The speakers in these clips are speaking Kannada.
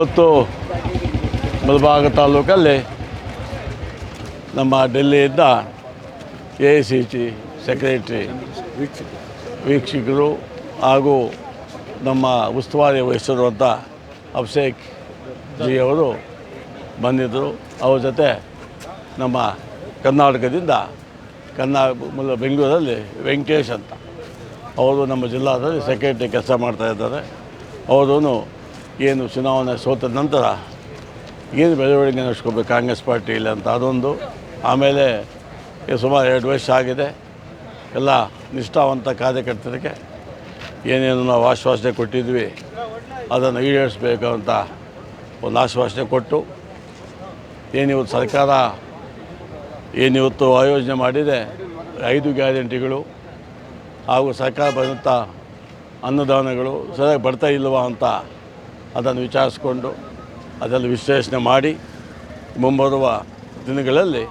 ಇವತ್ತು ಮಲಬಾಗ ತಾಲೂಕಲ್ಲಿ ನಮ್ಮ ಡೆಲ್ಲಿಯಿಂದ A I C C secretary ವೀಕ್ಷಕರು ಹಾಗೂ ನಮ್ಮ ಉಸ್ತುವಾರಿ ವಹಿಸಿರುವಂಥ ಅಭಿಷೇಕ್ ಜಿ ಅವರು ಬಂದಿದ್ದರು. ಅವ್ರ ಜೊತೆ ನಮ್ಮ ಕರ್ನಾಟಕದಿಂದ ಕರ್ನಾಟಕ ಮೂಲ ಬೆಂಗಳೂರಲ್ಲಿ ವೆಂಕಟೇಶ್ ಅಂತ. ಅವರು ನಮ್ಮ ಜಿಲ್ಲಾದಲ್ಲಿ ಸೆಕ್ರೆಟ್ರಿ ಕೆಲಸ ಮಾಡ್ತಾ ಇದ್ದಾರೆ. ಅವರು ಏನು ಚುನಾವಣೆ ಸೋತ ನಂತರ ಏನು ಬೆಳವಣಿಗೆ ನಡೆಸ್ಕೋಬೇಕು? ಕಾಂಗ್ರೆಸ್ ಪಾರ್ಟಿಯಲ್ಲಿ ಅಂತ ಅದೊಂದು. ಆಮೇಲೆ ಸುಮಾರು ಎರಡು ವರ್ಷ ಆಗಿದೆ. ಎಲ್ಲ ನಿಷ್ಠಾವಂತ ಕಾರ್ಯಕರ್ತರಿಗೆ ಏನೇನು ನಾವು ಆಶ್ವಾಸನೆ ಕೊಟ್ಟಿದ್ವಿ, ಅದನ್ನು ಈಡೇರಿಸಬೇಕು ಅಂತ ಒಂದು ಆಶ್ವಾಸನೆ ಕೊಟ್ಟು, ಏನಿವತ್ತು ಸರ್ಕಾರ ಏನಿವತ್ತು ಆಯೋಜನೆ ಮಾಡಿದೆ, ಐದು ಗ್ಯಾರಂಟಿಗಳು ಹಾಗೂ ಸರ್ಕಾರ ಬಂದಂಥ ಅನ್ನದಾನಗಳು ಸರಿಯಾಗಿ ಬರ್ತಾ ಇಲ್ವಾ ಅಂತ ಅದನ್ನು ವಿಚಾರಿಸ್ಕೊಂಡು ಅದೆಲ್ಲ ವಿಶ್ಲೇಷಣೆ ಮಾಡಿ ಮುಂಬರುವ ದಿನಗಳಲ್ಲಿ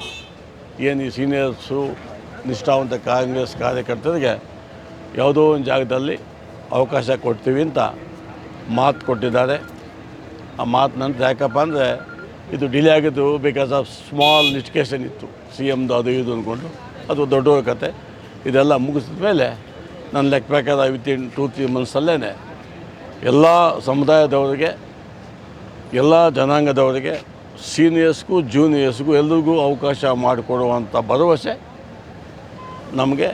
ಏನು ಈ ಸೀನಿಯರ್ಸು ನಿಷ್ಠಾವಂತ ಕಾಂಗ್ರೆಸ್ ಕಾರ್ಯಕರ್ತರಿಗೆ ಯಾವುದೋ ಒಂದು ಜಾಗದಲ್ಲಿ ಅವಕಾಶ ಕೊಡ್ತೀವಿ ಅಂತ ಮಾತು ಕೊಟ್ಟಿದ್ದಾರೆ. ಆ ಮಾತು ನಂತರ ಯಾಕಪ್ಪ ಅಂದರೆ ಇದು ಡಿಲೇ ಆಗಿದ್ದು ಬಿಕಾಸ್ ಆಫ್ ಸ್ಮಾಲ್ ಲಿಟಿಗೇಷನ್ ಇತ್ತು. ಸಿ ಎಮ್ದು ಅದು ಇದು ಅಂದ್ಕೊಂಡು ಅದು ದೊಡ್ಡ ಕತೆ. ಇದೆಲ್ಲ ಮುಗಿಸಿದ ಮೇಲೆ ನನ್ನ ಲೆಕ್ಕ ವಿಥ್ ಇನ್ ಟೂ ತ್ರೀ ಮಂತ್ಸಲ್ಲೇ ಎಲ್ಲ ಸಮುದಾಯದವರಿಗೆ, ಎಲ್ಲ ಜನಾಂಗದವರಿಗೆ, ಸೀನಿಯರ್ಸ್ಗೂ, ಜೂನಿಯರ್ಸ್ಗೂ ಎಲ್ರಿಗೂ ಅವಕಾಶ ಮಾಡಿಕೊಡುವಂಥ ಭರವಸೆ ನಮಗೆ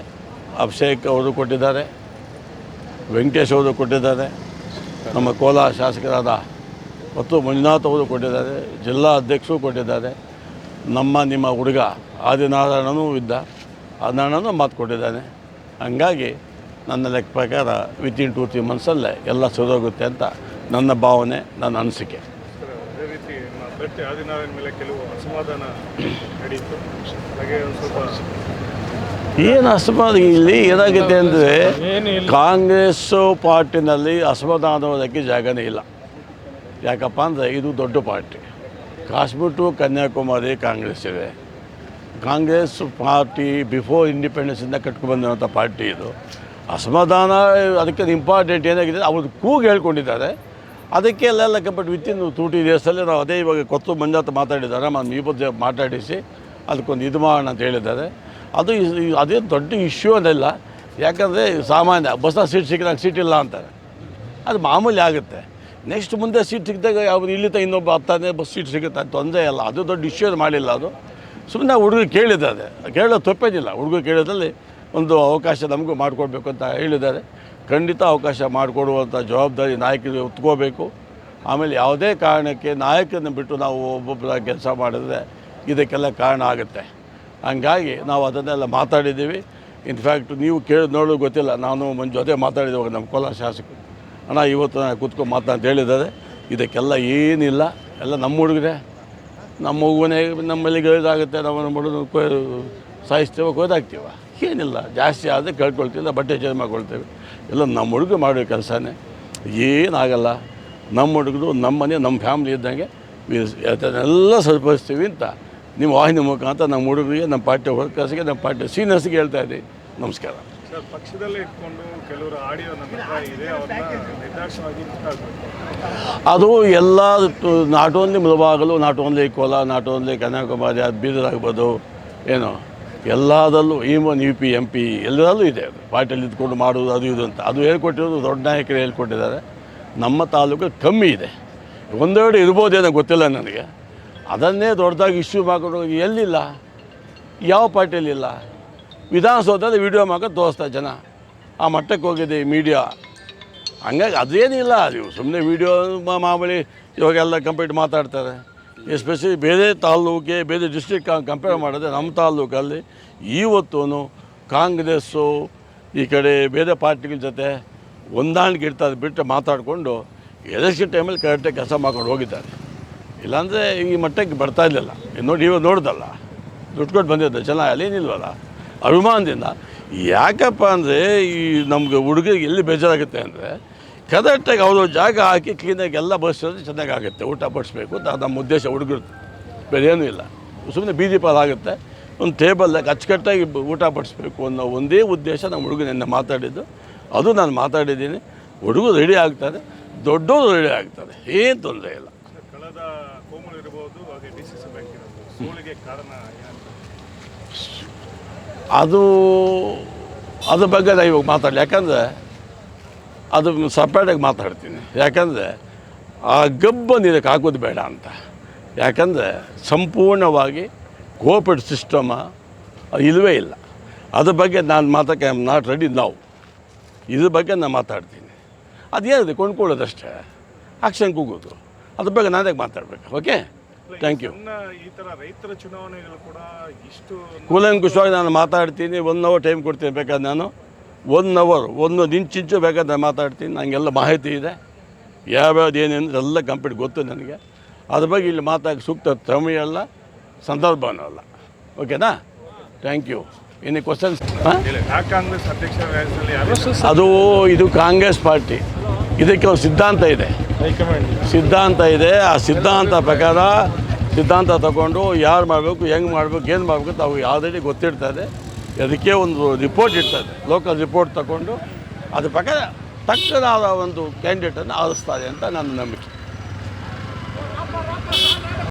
ಅಭಿಷೇಕ್ ಅವರು ಕೊಟ್ಟಿದ್ದಾರೆ, ವೆಂಕಟೇಶ್ ಅವರು ಕೊಟ್ಟಿದ್ದಾರೆ, ನಮ್ಮ ಕೋಲಾರ ಶಾಸಕರಾದ ಮತ್ತು ಮಂಜುನಾಥ್ ಅವರು ಕೊಟ್ಟಿದ್ದಾರೆ, ಜಿಲ್ಲಾ ಅಧ್ಯಕ್ಷರು ಕೊಟ್ಟಿದ್ದಾರೆ. ನಮ್ಮ, ನಿಮ್ಮ ಹುಡುಗ ಆದಿನಾರಾಯಣನೂ ಇದ್ದ, ಆದಿನಾರಾಯಣನೂ ಮಾತು ಕೊಟ್ಟಿದ್ದಾನೆ. ಹಂಗಾಗಿ ನನ್ನ ಲೆಕ್ಕ ಪ್ರಕಾರ ವಿತಿನ್ ಟೂ ತ್ರೀ ಮಂತ್ಸಲ್ಲೇ ಎಲ್ಲ ಸರಿದೋಗುತ್ತೆ ಅಂತ ನನ್ನ ಭಾವನೆ ನನ್ನ ಅನಿಸಿಕೆ. ಅದೇ ರೀತಿ ಭಟ್ಟಿ ಆದಿನಾರಾಯಣ ಮೇಲೆ ಕೆಲವು ಅಸಮಾಧಾನ ನಡೆಯಿತು. ಹಾಗೆ ಒಂದು ಸ್ವಲ್ಪ ಏನು ಅಸಮಾಧಾನ? ಇಲ್ಲಿ ಏನಾಗಿದೆ ಅಂದರೆ ಕಾಂಗ್ರೆಸ್ ಪಾರ್ಟಿನಲ್ಲಿ ಅಸಮಾಧಾನವಾದಕ್ಕೆ ಜಾಗನೇ ಇಲ್ಲ. ಯಾಕಪ್ಪ ಅಂದರೆ ಇದು ದೊಡ್ಡ ಪಾರ್ಟಿ. ಕಾಶ್ಮೀರ್ ಟು ಕನ್ಯಾಕುಮಾರಿ ಕಾಂಗ್ರೆಸ್ ಇದೆ. ಕಾಂಗ್ರೆಸ್ ಪಾರ್ಟಿ ಬಿಫೋರ್ ಇಂಡಿಪೆಂಡೆನ್ಸಿಂದ ಕಟ್ಕೊಂಡ್ಬಂದಿರುವಂಥ ಪಾರ್ಟಿ ಇದು. ಅಸಮಾಧಾನ, ಅದಕ್ಕೆ ಇಂಪಾರ್ಟೆಂಟ್ ಏನಾಗಿದೆ, ಅವ್ರು ಕೂಗು ಹೇಳ್ಕೊಂಡಿದ್ದಾರೆ. ಅದಕ್ಕೆ ಎಲ್ಲ ವಿತಿನ್ ಟೂ ಟಿ ಡೇಸಲ್ಲಿ ನಾವು ಅದೇ ಇವಾಗ ಕೊತ್ತು ಮಂಜಾತ ಮಾತಾಡಿದ್ದಾರೆ. ನಾನು ಬಗ್ಗೆ ಮಾತಾಡಿಸಿ ಅದಕ್ಕೊಂದು ಇದು ಮಾಡೋಣ ಅಂತ ಹೇಳಿದ್ದಾರೆ. ಅದು ಅದೇ ದೊಡ್ಡ ಇಶ್ಯೂ ಅನ್ನಿಲ್ಲ. ಯಾಕಂದರೆ ಸಾಮಾನ್ಯ, ಬಸ್ ಸೀಟ್ ಸಿಕ್ಕಿದಾಗ ಸೀಟ್ ಇಲ್ಲ ಅಂತಾರೆ. ಅದು ಮಾಮೂಲಿ ಆಗುತ್ತೆ. ನೆಕ್ಸ್ಟ್ ಮುಂದೆ ಸೀಟ್ ಸಿಕ್ಕಿದಾಗ ಅವ್ರು ಇಲ್ಲಿ ಇನ್ನೊಬ್ಬ ಹತ್ತಾನೇ ಬಸ್ ಸೀಟ್ ಸಿಗುತ್ತೆ, ಅದು ತೊಂದರೆ ಇಲ್ಲ. ಅದು ದೊಡ್ಡ ಇಶ್ಯೂ ಮಾಡಿಲ್ಲ ಅದು. ಸುಮ್ಮನೆ ಹುಡುಗರು ಕೇಳಿದ್ದಾರೆ. ಕೇಳೋದು ತಪ್ಪೇನಿಲ್ಲ. ಹುಡುಗರು ಕೇಳೋದ್ರಲ್ಲಿ ಒಂದು ಅವಕಾಶ ನಮಗೂ ಮಾಡಿಕೊಡ್ಬೇಕು ಅಂತ ಹೇಳಿದ್ದಾರೆ. ಖಂಡಿತ ಅವಕಾಶ ಮಾಡಿಕೊಡುವಂಥ ಜವಾಬ್ದಾರಿ ನಾಯಕರಿಗೆ ಒತ್ಕೋಬೇಕು ಆಮೇಲೆ ಯಾವುದೇ ಕಾರಣಕ್ಕೆ ನಾಯಕರನ್ನ ಬಿಟ್ಟು ನಾವು ಒಬ್ಬೊಬ್ಬರ ಕೆಲಸ ಮಾಡಿದ್ರೆ ಇದಕ್ಕೆಲ್ಲ ಕಾರಣ ಆಗುತ್ತೆ. ಹಂಗಾಗಿ ನಾವು ಅದನ್ನೆಲ್ಲ ಮಾತಾಡಿದ್ದೀವಿ. ಇನ್ಫ್ಯಾಕ್ಟ್ ನೀವು ಕೇಳಿದ ನೋಡೋದು ಗೊತ್ತಿಲ್ಲ. ನಾನು ಮಂಜು ಜೊತೆ ಮಾತಾಡಿದ್ದೇವೆ ನಮ್ಮ ಕೋಲಾರ ಶಾಸಕರು. ಅಣ್ಣ, ಇವತ್ತು ನಾನು ಕೂತ್ಕೊಂಡು ಮಾತಂತ ಹೇಳಿದ್ದಾರೆ. ಇದಕ್ಕೆಲ್ಲ ಏನಿಲ್ಲ. ಎಲ್ಲ ನಮ್ಮ ಹುಡುಗರೇ. ನಮ್ಮ ಮಗುವನೇ ನಮ್ಮಲ್ಲಿ ಇದಾಗುತ್ತೆ ನಮ್ಮ ಹುಡುಗ ಸಾಯಿಸ್ತೇವೆ, ಕೊಯ್ದಾಕ್ತೀವ? ಏನಿಲ್ಲ ಜಾಸ್ತಿ ಆದರೆ ಕಳ್ಕೊಳ್ತೀವಿ ಬಟ್ಟೆ ಚೇಂಜ್ ಮಾಡ್ಕೊಳ್ತೇವೆ. ಎಲ್ಲ ನಮ್ಮ ಹುಡುಗ ಮಾಡೋ ಕೆಲಸನೇ. ಏನಾಗಲ್ಲ ನಮ್ಮ ಹುಡುಗರು ನಮ್ಮ ಮನೆ ನಮ್ಮ ಫ್ಯಾಮ್ಲಿ ಇದ್ದಂಗೆ ಎಲ್ಲ ಅದನ್ನೆಲ್ಲ ಸರಿಪಡಿಸ್ತೀವಿ ಅಂತ. ನಿಮ್ಮ ವಾಹಿನಿ ಮುಖಾಂತರ ನಮ್ಮ ಹುಡುಗರಿಗೆ ನಮ್ಮ ಪಾರ್ಟಿ ವರ್ಕರ್ಸ್ಗೆ ನಮ್ಮ ಪಾರ್ಟಿ ಸೀನಿಯರ್ಸ್ಗೆ ಹೇಳ್ತಾ ಇದ್ದೀವಿ ನಮಸ್ಕಾರ. ಪಕ್ಷದಲ್ಲೇ ಇಟ್ಕೊಂಡು ಕೆಲವರು ಆಡಿಯೋ ಇದೆ ಅದು ಎಲ್ಲ not only Mulbagal not only Kolar not only Kanyakumari ಅದು ಬೀದರ್ ಆಗ್ಬೋದು ಏನು. ಎಲ್ಲದಲ್ಲೂ even U P, M P ಎಲ್ಲದಲ್ಲೂ ಇದೆ ಪಾರ್ಟಿಯಲ್ಲಿ ಇದ್ಕೊಂಡು ಮಾಡೋದು ಅದು ಇದು ಅಂತ. ಅದು ಹೇಳ್ಕೊಟ್ಟಿರೋದು ದೊಡ್ಡ ನಾಯಕರು ಹೇಳ್ಕೊಟ್ಟಿದ್ದಾರೆ. ನಮ್ಮ ತಾಲೂಕು ಕಮ್ಮಿ ಇದೆ. ಒಂದೆರಡು ಇರ್ಬೋದೇನೋ ಗೊತ್ತಿಲ್ಲ ನನಗೆ. ಅದನ್ನೇ ದೊಡ್ಡದಾಗಿ ಇಶ್ಯೂ ಮಾಡ್ಕೊಂಡು ಎಲ್ಲಿಲ್ಲ? ಯಾವ ಪಾರ್ಟಿಯಲ್ಲಿಲ್ಲ ವಿಧಾನಸೌಧದಲ್ಲಿ ವಿಡಿಯೋ ಮಾಡ್ಕೊಂಡು ತೋರಿಸ್ತಾ ಜನ. ಆ ಮಟ್ಟಕ್ಕೆ ಹೋಗಿದೆ ಈ ಮೀಡಿಯಾ ಹಂಗಾಗಿ ಅದೇನಿಲ್ಲ ಅದು ಸುಮ್ಮನೆ ವೀಡಿಯೋ ಮಾಮೂಲಿ ಇವಾಗೆಲ್ಲ ಕಂಪ್ಲೀಟ್ ಮಾತಾಡ್ತಾರೆ. ಎಸ್ಪೆಷಲಿ ಬೇರೆ ತಾಲೂಕಿಗೆ ಬೇರೆ ಡಿಸ್ಟ್ರಿಕ್ಟ್ ಕಂಪೇರ್ ಮಾಡಿದ್ರೆ ನಮ್ಮ ತಾಲ್ಲೂಕಲ್ಲಿ ಇವತ್ತೂ ಕಾಂಗ್ರೆಸ್ಸು ಈ ಕಡೆ ಬೇರೆ ಪಾರ್ಟಿಗಳ ಜೊತೆ ಹೊಂದಾಣಿಕೆ ಇಡ್ತಾರೆ ಬಿಟ್ಟು ಮಾತಾಡಿಕೊಂಡು ಎಲೆಕ್ಷನ್ ಟೈಮಲ್ಲಿ ಕರೆಕ್ಟಾಗಿ ಕೆಲಸ ಮಾಡ್ಕೊಂಡು ಹೋಗಿದ್ದಾರೆ. ಇಲ್ಲಾಂದರೆ ಈ ಮಟ್ಟಕ್ಕೆ ಬರ್ತಾ ಇರಲಿಲ್ಲ ನೋಡಿ ಇವಾಗ ನೋಡಿದಲ್ಲ. ದುಡ್ಡು ಕೊಟ್ಟು ಬಂದಿದ್ದ ಜನ ಅಲ್ಲೇನಿಲ್ವಲ್ಲ? ಅಭಿಮಾನದಿಂದ. ಯಾಕಪ್ಪ ಅಂದರೆ ಈ ನಮಗೆ ಹುಡುಗರಿಗೆ ಎಲ್ಲಿ ಬೇಜಾರಾಗುತ್ತೆ ಅಂದರೆ ಕದಟ್ಟಾಗಿ ಅವರು ಜಾಗ ಹಾಕಿ ಕ್ಲೀನಾಗಿ ಎಲ್ಲ ಬಡಿಸೋದು ಚೆನ್ನಾಗಾಗುತ್ತೆ. ಊಟ ಬಡಿಸ್ಬೇಕು ಅಂತ ನಮ್ಮ ಉದ್ದೇಶ ಹುಡುಗರು ಬೇರೆ ಏನೂ ಇಲ್ಲ. ಸುಮ್ಮನೆ ಬೀದಿ ಪಾಲಾಗುತ್ತೆ ಒಂದು ಟೇಬಲ್ದಾಗ ಅಚ್ಚುಕಟ್ಟಾಗಿ ಊಟ ಬಡಿಸ್ಬೇಕು ಅನ್ನೋ ಒಂದೇ ಉದ್ದೇಶ ನಮ್ಮ ಹುಡುಗನನ್ನು ಮಾತಾಡಿದ್ದು. ಅದು ನಾನು ಮಾತಾಡಿದ್ದೀನಿ. ಹುಡುಗರು ರೆಡಿ ಆಗ್ತಾರೆ. ದೊಡ್ಡವರು ರೆಡಿ ಆಗ್ತಾರೆ. ಏನು ತೊಂದರೆ ಇಲ್ಲ. ಅದು ಅದ್ರ ಬಗ್ಗೆ ನಾವು ಇವಾಗ ಮಾತಾಡಲಿ. ಯಾಕಂದರೆ ಅದು ಸಪ್ರೇಟಾಗಿ ಮಾತಾಡ್ತೀನಿ. ಯಾಕಂದರೆ ಆ ಗಬ್ಬನ್ನು ಇದಕ್ಕೆ ಹಾಕೋದು ಬೇಡ ಅಂತ. ಯಾಕಂದರೆ ಸಂಪೂರ್ಣವಾಗಿ ಕೋಪರೇಟ್ ಸಿಸ್ಟಮ ಇಲ್ಲವೇ ಇಲ್ಲ. ಅದ್ರ ಬಗ್ಗೆ ನಾನು ಮಾತಕ್ಕೆ ಐ ಆಮ್ ನಾಟ್ ರೆಡಿ ನಾವು ಇದ್ರ ಬಗ್ಗೆ ನಾನು ಮಾತಾಡ್ತೀನಿ. ಅದೇನಿದೆ ಕೊಂಡ್ಕೊಳ್ಳೋದಷ್ಟೇ. ಆಕ್ಷನ್ ಕೂಗೋದು. ಅದ್ರ ಬಗ್ಗೆ ನಾನೇ ಮಾತಾಡಬೇಕು? ಓಕೆ ಥ್ಯಾಂಕ್ ಯು ಈ ತರ ರೈತರ ಚುನಾವಣೆಗಳು ಕೂಡ ಇಷ್ಟು ಕೂಲಂಕುಷವಾಗಿ ನಾನು ಮಾತಾಡ್ತೀನಿ. ಒನ್ ಅವರ್ ಟೈಮ್ ಕೊಡ್ತೀನಿ ಬೇಕಾದ್ರೆ ನಾನು. ಒನ್ ಅವರ್ ಒಂದು ಇಂಚಿಂಚು ಬೇಕಾದ್ರೆ ಮಾತಾಡ್ತೀನಿ. ನನಗೆಲ್ಲ ಮಾಹಿತಿ ಇದೆ. ಯಾವ್ಯಾವ್ದು ಏನೇನು ಎಲ್ಲ ಕಂಪ್ಲೀಟ್ ಗೊತ್ತು ನನಗೆ. ಅದ್ರ ಬಗ್ಗೆ ಇಲ್ಲಿ ಮಾತಾಡಕ್ಕೆ ಸೂಕ್ತ ಸಮಯ ಅಲ್ಲ ಸಂದರ್ಭನೂ ಅಲ್ಲ. ಓಕೆನಾ? ಥ್ಯಾಂಕ್ ಯು ಎನಿ ಕ್ವಶನ್ಸ್ ಅದು ಇದು ಕಾಂಗ್ರೆಸ್ ಪಾರ್ಟಿ. ಇದಕ್ಕೆ ಒಂದು ಸಿದ್ಧಾಂತ ಇದೆ. ಸಿದ್ಧಾಂತ ಇದೆ. ಆ ಸಿದ್ಧಾಂತ ಪ್ರಕಾರ ಸಿದ್ಧಾಂತ ತಗೊಂಡು ಯಾರು ಮಾಡಬೇಕು ಹೆಂಗೆ ಮಾಡಬೇಕು ಏನು ಮಾಡಬೇಕು ಅವು ಆಲ್ರೆಡಿ ಗೊತ್ತಿರ್ತದೆ. ಅದಕ್ಕೆ ಒಂದು ರಿಪೋರ್ಟ್ ಇರ್ತದೆ. ಲೋಕಲ್ ರಿಪೋರ್ಟ್ ತಗೊಂಡು, ಅದ್ರ ಪ್ರಕಾರ ತಕ್ಕದಾದ ಒಂದು ಕ್ಯಾಂಡಿಡೇಟನ್ನು ಆರಿಸ್ತಾರೆ ಅಂತ ನನ್ನ ನಂಬಿಕೆ.